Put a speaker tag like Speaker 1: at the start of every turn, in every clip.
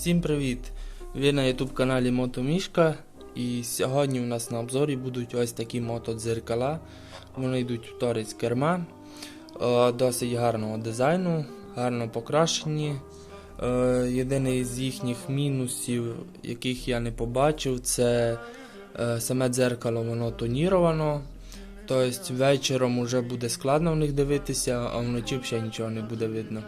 Speaker 1: Всім привіт! Ви на YouTube каналі Мотомішка. І сьогодні у нас на обзорі будуть ось такі мотодзеркала. Вони йдуть в торець керма, е, досить гарного дизайну, гарно покрашені. Е, Єдиний з їхніх мінусів, яких я не побачив, це е, саме дзеркало воно тоніровано. Тобто вечором вже буде складно в них дивитися, а вночі взагалі нічого не буде видно.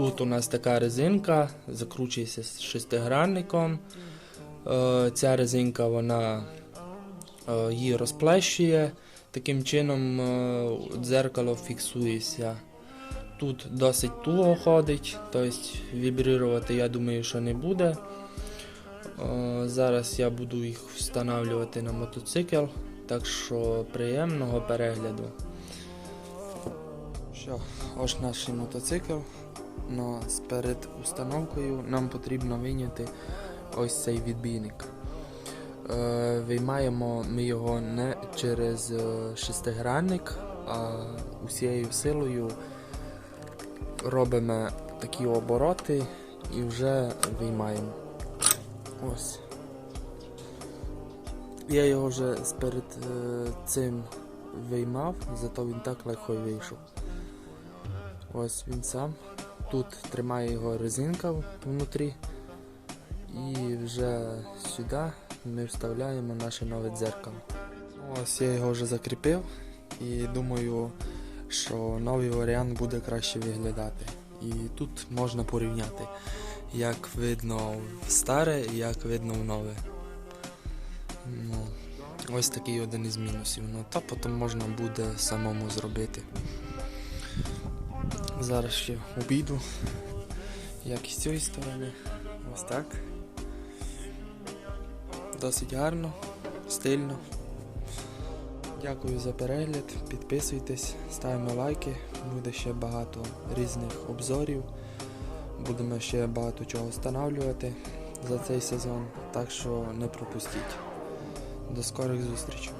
Speaker 1: Тут у нас така резинка, закручується з шестигранником. Е, Ця резинка вона е, її розплещує. Таким чином е, дзеркало фіксується. Тут досить туго ходить, тобто вібрирувати я думаю, що не буде. Зараз я буду їх встановлювати на мотоцикл, так що приємного перегляду. Що, ось наш мотоцикл. Но перед установкою нам потрібно вийняти ось цей відбійник. Е, виймаємо ми його не через е, шестигранник, а усією силою робимо такі обороти і вже виймаємо. Ось. Я його вже перед е, цим виймав, зато він так легко вийшов. Ось він сам. Тут тримає його резинка внутрі. І вже сюди ми вставляємо наше нове дзеркало. Ось я його вже закріпив і думаю, що новий варіант буде краще виглядати. І тут можна порівняти, як видно в старе і як видно в нове. Ну, ось такий один із мінусів. Ну, та потім можна буде самому зробити. Зараз ще обійду, як і з цієї сторони. Ось так. Досить гарно, стильно. Дякую за перегляд. Підписуйтесь, ставимо лайки. Буде ще багато різних обзорів. Будемо ще багато чого встановлювати за цей сезон. Так що не пропустіть. До скорих зустрічей.